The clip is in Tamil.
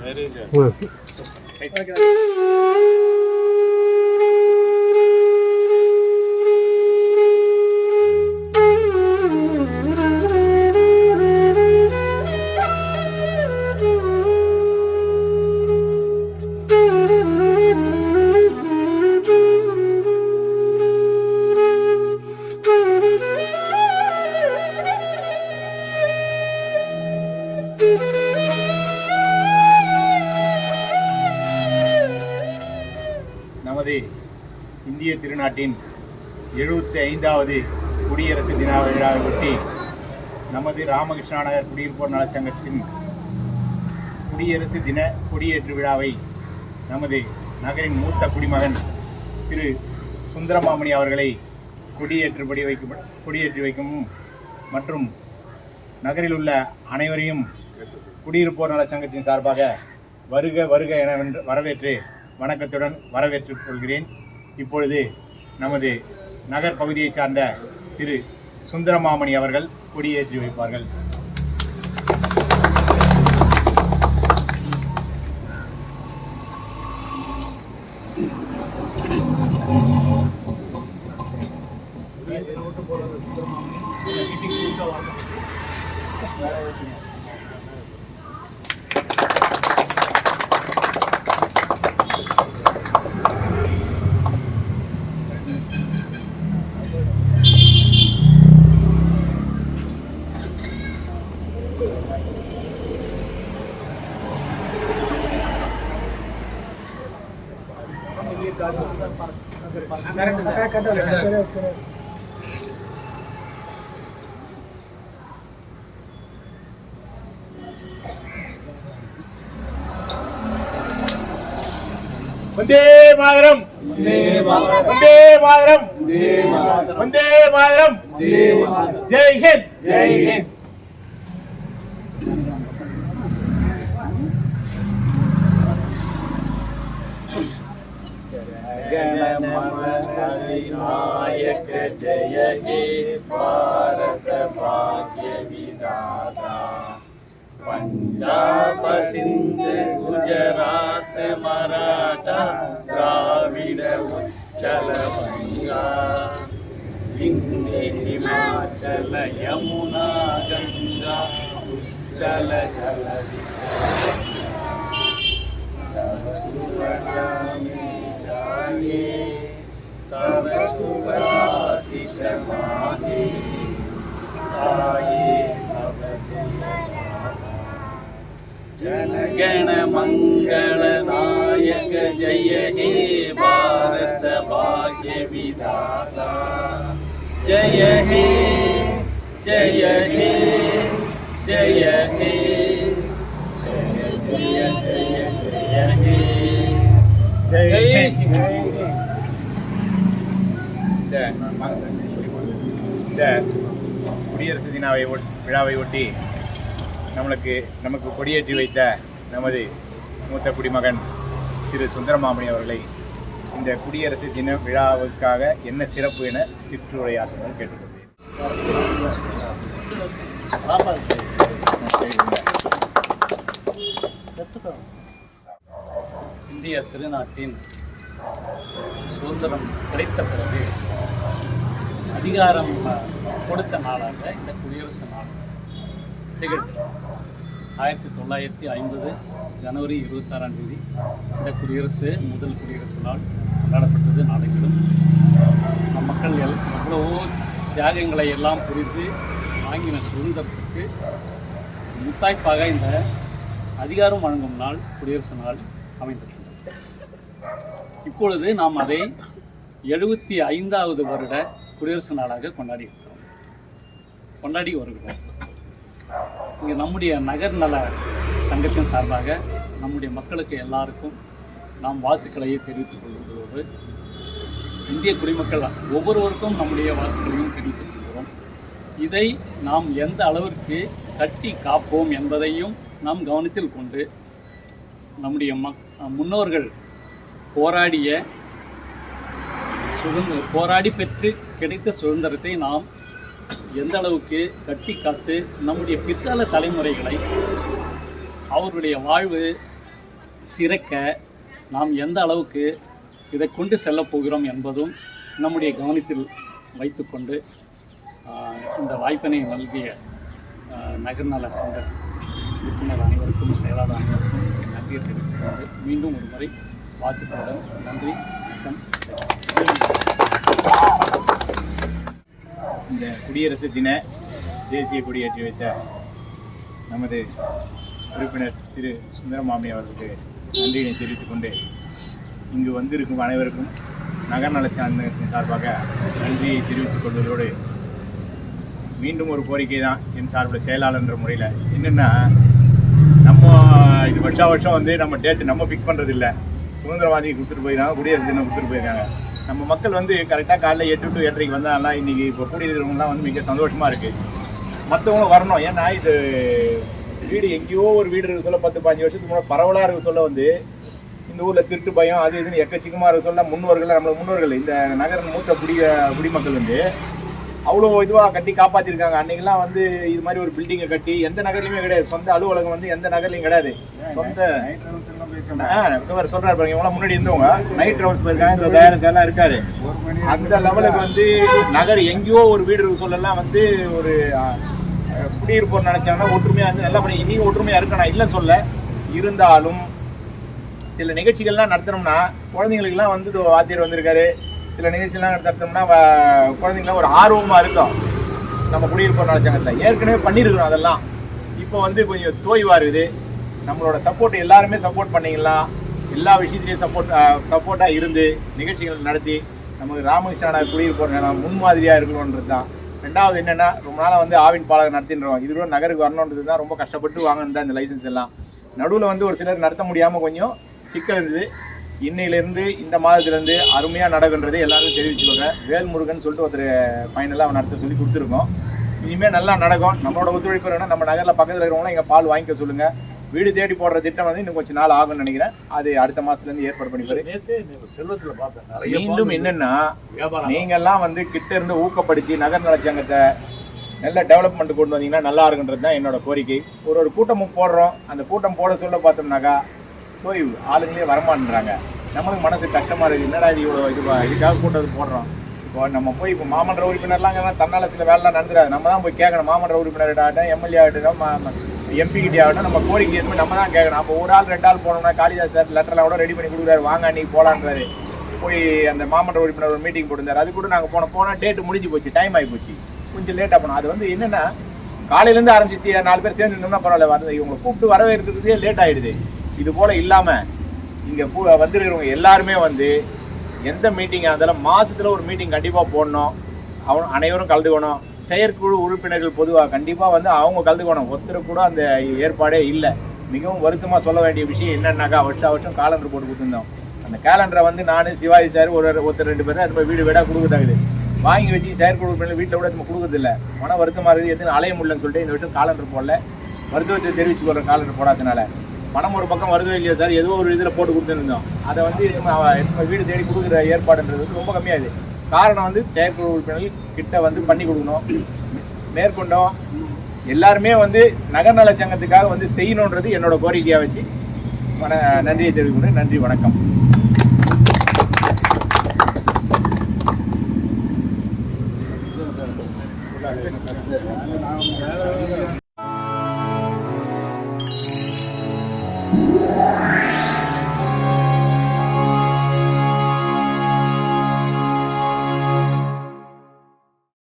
వెరీ గుడ్ நமது இந்திய திருநாட்டின் எழுபத்தி ஐந்தாவது குடியரசு தின விழாவை ஒட்டி நமது ராமகிருஷ்ணா நகர் குடியிருப்போர் நலச்சங்கத்தின் குடியரசு தின கொடியேற்று விழாவை நமது நகரின் மூத்த குடிமகன் திரு சுந்தரமாமணி அவர்களை கொடியேற்றுபடி வைக்க கொடியேற்றி வைக்கவும் மற்றும் நகரில் உள்ள அனைவரையும் குடியிருப்போர் நலச்சங்கத்தின் சார்பாக வருக வருக என வென்று வரவேற்று வணக்கத்துடன் வரவேற்றுக் கொள்கிறேன். இப்பொழுது நமது நகர் பகுதியைச் சார்ந்த திரு சுந்தரமாமணி அவர்கள் கொடியேற்றி வைப்பார்கள். வந்தே மாதரம். வந்தே மாதரம். வந்தே மாதரம். ஜெய் ஹிந்த். ஜெய் ஹிந்த். नायक जय हे भारत भाग्य विधाता। पंजाब सिंध गुजरात मराठा द्राविड उच्चल बंगा। विंध्य हिमाचल यमुना गंगा उच्चल जल। जाए ஜெய ஹே ஜெய ஹே ஜெய ஹே ஜெய இந்த குடியரசு தினாவை விழாவை ஒட்டி நம்மளுக்கு நமக்கு கொடியேற்றி வைத்த நமது மூத்த குடிமகன் திரு சுந்தரமாமணி அவர்களை இந்த குடியரசு தின விழாவுக்காக என்ன சிறப்பு என சிற்றுரையாற்றுமாறு கேட்டுக்கொள்கிறேன். இந்திய திருநாட்டின் சுதந்திரம் கிடைத்த பிறகு அதிகாரம் கொடுத்த நாளாக இந்த குடியரசு நாள் திகழ்கிறது. ஆயிரத்தி தொள்ளாயிரத்தி ஐம்பது ஜனவரி இருபத்தாறாம் தேதி இந்த குடியரசு முதல் குடியரசு நாள் கொண்டாடப்பட்டது நாடெங்கிலும் மக்கள் எல் எவ்வளவோ தியாகங்களை எல்லாம் புரிந்து வாங்கின சுதந்திரத்துக்கு முத்தாய்ப்பாக இந்த அதிகாரம் வழங்கும் நாள் குடியரசு நாள் அமைந்திருக்கிறது. இப்பொழுது நாம் அதை எழுபத்தி ஐந்தாவது வருட குடியரசு நாளாக கொண்டாடி இருக்கிறோம் கொண்டாடி வருகிறோம். இங்கே நம்முடைய நகர் நல சங்கத்தின் சார்பாக நம்முடைய மக்களுக்கு எல்லாருக்கும் நாம் வாழ்த்துக்களையே தெரிவித்துக் கொள்வதோடு இந்திய குடிமக்கள் ஒவ்வொருவருக்கும் நம்முடைய வாழ்த்துக்களையும் தெரிவித்துக் கொள்கிறோம். இதை நாம் எந்த அளவிற்கு கட்டி காப்போம் என்பதையும் நாம் கவனத்தில் கொண்டு நம்முடைய மக் முன்னோர்கள் போராடிய சுதந்திர போராடி பெற்று கிடைத்த சுதந்திரத்தை நாம் எந்த அளவுக்கு கட்டி காத்து நம்முடைய பிற்கால தலைமுறைகளை அவருடைய வாழ்வு சிறக்க நாம் எந்த அளவுக்கு இதை கொண்டு செல்லப் போகிறோம் என்பதும் நம்முடைய கவனத்தில் வைத்துக்கொண்டு இந்த வாய்ப்பினை நல்கிய நகர்நல சங்க உறுப்பினர் அனைவருக்கும் செயலாளர் அனைவருக்கும் நன்றியை தெரிவித்துக் கொண்டு மீண்டும் ஒரு முறை வாழ்த்துக்களுடன் நன்றி வணக்கம் இந்த குடியரசு தின தேசிய கொடியேற்றி வைத்த நமது உறுப்பினர் திரு சுந்தரமாமி அவர்களுக்கு நன்றியினை தெரிவித்துக் கொண்டு இங்கு வந்திருக்கும் அனைவருக்கும் நகர்நல சார்ந்தத்தின் சார்பாக நன்றியை தெரிவித்துக் கொள்வதோடு மீண்டும் ஒரு கோரிக்கை தான் என் சார்பில் செயலாளர் என்ற முறையில். என்னென்னா நம்ம இது வருஷா வருஷம் வந்து நம்ம டேட்டு நம்ம ஃபிக்ஸ் பண்ணுறதில்ல சுதந்திரவாதிக்கு கொடுத்துட்டு போயிருக்காங்க குடியரசு தினம் கொடுத்துட்டு போயிருக்காங்க நம்ம மக்கள் வந்து கரெக்டாக காலைல எட்டு டு எட்டரைக்கு வந்தாங்கன்னா இன்றைக்கி இப்போ கூடியிருக்கிறவங்கலாம் வந்து மிக சந்தோஷமாக இருக்குது மற்றவங்களும் வரணும். ஏன்னா இது வீடு எங்கேயோ ஒரு வீடு இருக்க சொல்ல பத்து பாஞ்சு வருஷத்துக்கு முன்னாடி பரவலாக இருக்க சொல்ல வந்து. இந்த ஊரில் திருட்டு பயம் அது இதுன்னு எக்கச்சக்கமாக இருக்க சொல்ல முன்னோர்கள் நம்மள முன்னோர்கள் இந்த நகரின் மூத்த குடி குடிமக்கள் வந்து. அவ்வளோ இதுவாக கட்டி காப்பாற்றிருக்காங்க அன்னைக்கெல்லாம் வந்து இது மாதிரி ஒரு பில்டிங்கை கட்டி எந்த நகர்லையுமே கிடையாது. சொந்த அலுவலகம் வந்து எந்த நகர்லையும் கிடையாது. சொந்த ஆ, இந்த மாதிரி சொல்றாரு பாருங்க இவங்களாம் முன்னாடி இருந்தவங்க. நைட் ரவுண்ட்ஸ் போயிருக்காங்க இந்த தயாரித்து இருக்காரு. அந்த லெவலுக்கு வந்து நகர் எங்கேயோ ஒரு வீடு இருக்கு சொல்லலாம் வந்து ஒரு குடியிருப்போர் நினைச்சாங்கன்னா ஒற்றுமையா வந்து நல்லா பண்ணி இன்னைக்கு ஒற்றுமையா இருக்கு நான் இல்லை சொல்ல. இருந்தாலும் சில நிகழ்ச்சிகள்லாம் நடத்தினோம்னா குழந்தைங்களுக்குலாம் வந்து வாத்தியர் வந்திருக்காரு. சில நிகழ்ச்சிகள்லாம் நடத்தோம்னா குழந்தைங்களாம் ஒரு ஆர்வமாக இருக்கும். நம்ம குடியிருப்போம் நினைச்சாங்கல்ல ஏற்கனவே பண்ணியிருக்கிறோம் அதெல்லாம். இப்போ வந்து கொஞ்சம் தோய்வாக இருக்குது. நம்மளோட சப்போர்ட் எல்லாருமே சப்போர்ட் பண்ணிங்களா? எல்லா விஷயத்துலையும் சப்போர்ட் சப்போர்ட்டாக இருந்து நிகழ்ச்சிகள் நடத்தி நமக்கு ராமகிருஷ்ணா குடியிருப்போம் நிலம் முன்மாதிரியாக இருக்கணுன்றது தான். ரெண்டாவது என்னென்னா ரொம்ப நாளாக வந்து ஆவின் பாலகம் நடத்தின்றோம் இது கூட நகருக்கு வரணுன்றது தான் ரொம்ப கஷ்டப்பட்டு வாங்கினது தான் இந்த லைசன்ஸ் எல்லாம். நடுவில் வந்து ஒரு சிலர் நடத்த முடியாமல் கொஞ்சம் சிக்கல் இருந்தது. இன்னையிலேருந்து இந்த மாதத்துலேருந்து அருமையாக நடக்குன்றது எல்லாரும் தெரிவிச்சுக்கோங்க. வேல்முருகன் சொல்லிட்டு ஒருத்தர் ஃபைனலாக நடத்த சொல்லி கொடுத்துருக்கோம். இனிமேல் நல்லா நடக்கும். நம்மளோட ஒத்துழைப்பு வேணும் நம்ம நகரில் பக்கத்தில் இருக்கிறவங்களாம் எங்கள் பால் வாங்கிக்க சொல்லுங்கள் வீடு தேடி போடுற திட்டம் வந்து இன்னும் கொஞ்சம் நாள் ஆகும்னு நினைக்கிறேன். அது அடுத்த மாதத்துலேருந்து ஏற்பாடு பண்ணிப்பாரு. மீண்டும் என்னென்னா நீங்கெல்லாம் வந்து கிட்ட இருந்து ஊக்கப்படுத்தி நகர் நலச்சங்கத்தை நல்ல டெவலப்மெண்ட் கொண்டு வந்தீங்கன்னா நல்லா இருக்குன்றது தான் என்னோட கோரிக்கை. ஒரு ஒரு கூட்டமும் போடுறோம். அந்த கூட்டம் போட சொல்ல பார்த்தோம்னாக்கா போய் ஆளுங்களே வரமாட்டேன்றாங்க. நம்மளுக்கு மனசு கஷ்டமாக இருக்குது என்னடா இது இவ்வளோ இது இதுக்காக கூட்டது போடுறோம். இப்போ நம்ம போய் இப்போ மாமன்ற உறுப்பினர்லாம் தன்னால் சில வேலைலாம் நடந்துடாது. நம்ம தான் போய் கேட்கணும். மாமன்ற உறுப்பினர்கிட்ட எம்எல்ஏ ஆகட்டும் எம்பி கிட்டே ஆகட்டும் நம்ம கோரிக்கை எதுவுமே நம்ம தான் கேட்கணும். அப்போ ஒரு ஆள் ரெண்டு ஆள் போனோம்னா காளிதாஸ் சார் லெட்டர்லாம் கூட ரெடி பண்ணி கொடுக்குறாரு. வாங்க அன்னைக்கு போகலான்றாரு போய் அந்த மாமன்ற உறுப்பினர் ஒரு மீட்டிங் போட்டிருந்தார். அது கூட நாங்கள் போன போனால் டேட்டு முடிஞ்சு போச்சு. டைம் ஆகி போச்சு. கொஞ்சம் லேட்டாக போனோம். அது வந்து என்னென்னா காலையிலேருந்து ஆரம்பிச்சு நாலு பேர் சேர்ந்து இருந்தோம்னா பரவாயில்ல. வந்து இவங்களை கூப்பிட்டு வரவேற்கிறதுக்கே லேட் ஆகிடுது இது போல் இல்லாமல் இங்கே பூ வந்திருக்கிறவங்க எல்லாருமே வந்து எந்த மீட்டிங்காக இருந்தாலும் மாதத்தில் ஒரு மீட்டிங் கண்டிப்பாக போடணும். அவன் அனைவரும் கலந்துக்கணும். செயற்குழு உறுப்பினர்கள் பொதுவாக கண்டிப்பாக வந்து அவங்க கலந்துக்கணும். ஒருத்தர் கூட அந்த ஏற்பாடே இல்லை. மிகவும் வருத்தமாக சொல்ல வேண்டிய விஷயம் என்னென்னாக்கா வருஷம் வருஷம் காலண்டர் போட்டு கொடுத்துருந்தோம். அந்த கேலண்டரை வந்து நான் சிவாஜி சார் ஒரு ஒருத்தர் ரெண்டு பேரும் அது வீடு வீடாக கொடுக்குறாங்க வாங்கி வச்சு செயற்குழு உறுப்பினர் வீட்டில் கூட நம்ம கொடுக்குறதில்ல. மன வருத்தமாக இருக்குது. எதுவும் அலைய முடியலன்னு சொல்லிட்டு இந்த வருஷம் காலண்டர் போடல. மருத்துவத்தை தெரிவிச்சு போடுற காலண்டர் போடாதனால பணம் ஒரு பக்கம் வருதோ இல்லையா சார் ஏதோ ஒரு இதில் போட்டு கொடுத்துருந்தோம். அதை வந்து நம்ம வீடு தேடி கொடுக்குற ஏற்பாடுன்றது வந்து ரொம்ப கம்மியாகுது. காரணம் வந்து செயற்குழு உறுப்பினர்கள் கிட்ட வந்து பண்ணி கொடுக்கணும். மேற்கொண்டோம். எல்லாருமே வந்து நகர்நல சங்கத்துக்காக வந்து செய்யணுன்றது என்னோட கோரிக்கையாக வச்சு வண நன்றியை தெரிவிக்கணும் நன்றி வணக்கம்.